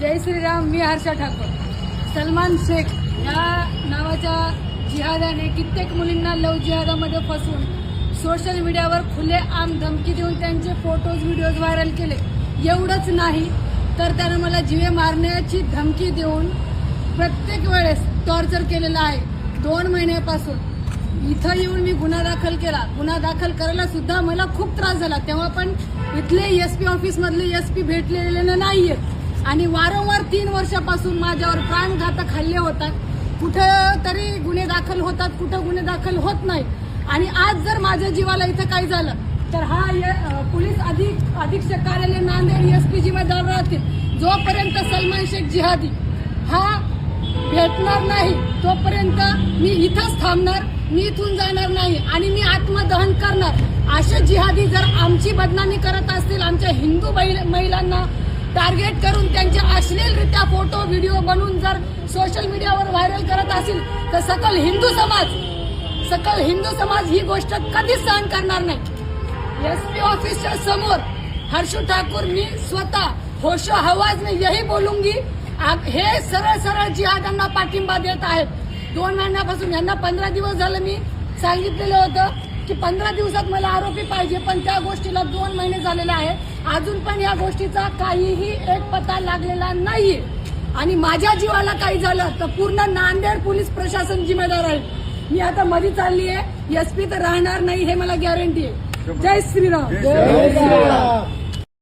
जय श्रीराम मी हर्षा ठाकूर. सलमान शेख या नावाच्या जिहादाने कित्येक मुलींना लव जिहादामध्ये फसवून सोशल मीडियावर खुले आम धमकी देऊन त्यांचे फोटोज व्हिडिओज व्हायरल केले. एवढंच नाही तर त्यानं मला जीवे मारण्याची धमकी देऊन प्रत्येक वेळेस टॉर्चर केलेलं आहे दोन महिन्यापासून. इथं येऊन मी गुन्हा दाखल केला. गुन्हा दाखल करायला सुद्धा मला खूप त्रास झाला. तेव्हा पण इथले एस पी ऑफिसमधले एस पी भेटलेले नाही आहेत आणि वारंवार तीन वर्षापासून माझ्यावर प्राणघातक हल्ले होतात. कुठं तरी गुन्हे दाखल होतात कुठं गुन्हे दाखल होत नाही. आणि आज जर माझ्या जीवाला इथं काही झालं तर हा य- पोलीस अधिक अधीक्षक कार्यालय नांदेड एस पी जिम्मेदार राहतील जोपर्यंत सलमान शेख जिहादी हा भेटणार नाही तोपर्यंत मी इथंच थांबणार मी इथून जाणार नाही आणि मी आत्मदहन करणार. असे जिहादी जर आमची बदनामी करत असतील आमच्या हिंदू बैल- महिलांना टार्गेट करून त्यांचे अश्लीलरित्या फोटो व्हिडिओ बनवून जर सोशल मीडियावर व्हायरल करत असेल तर सकल हिंदू समाज सकल हिंदू समाज ही गोष्ट कधीच सहन करणार नाही. एस पी ऑफिसच्या समोर हर्षू ठाकूर मी स्वतः होशो हवाज यही बोलूंगी हे सरळ सरळ जिहादांना पाठिंबा देत आहेत. दोन महिन्यापासून यांना पंधरा दिवस झालं मी सांगितलेलं होतं की पंधरा दिवसात मला आरोपी पाहिजे पण त्या गोष्टीला दोन महिने झालेले आहेत. अजून पण या गोष्टीचा काहीही एक पत्ता लागलेला नाहीये आणि माझ्या जीवाला काही झालं तर पूर्ण नांदेड पोलीस प्रशासन जिम्मेदार आहे. मी आता मध्ये चालली आहे एसपी तर राहणार नाही हे मला गॅरंटी आहे. जय श्रीराम. जय श्रीराम.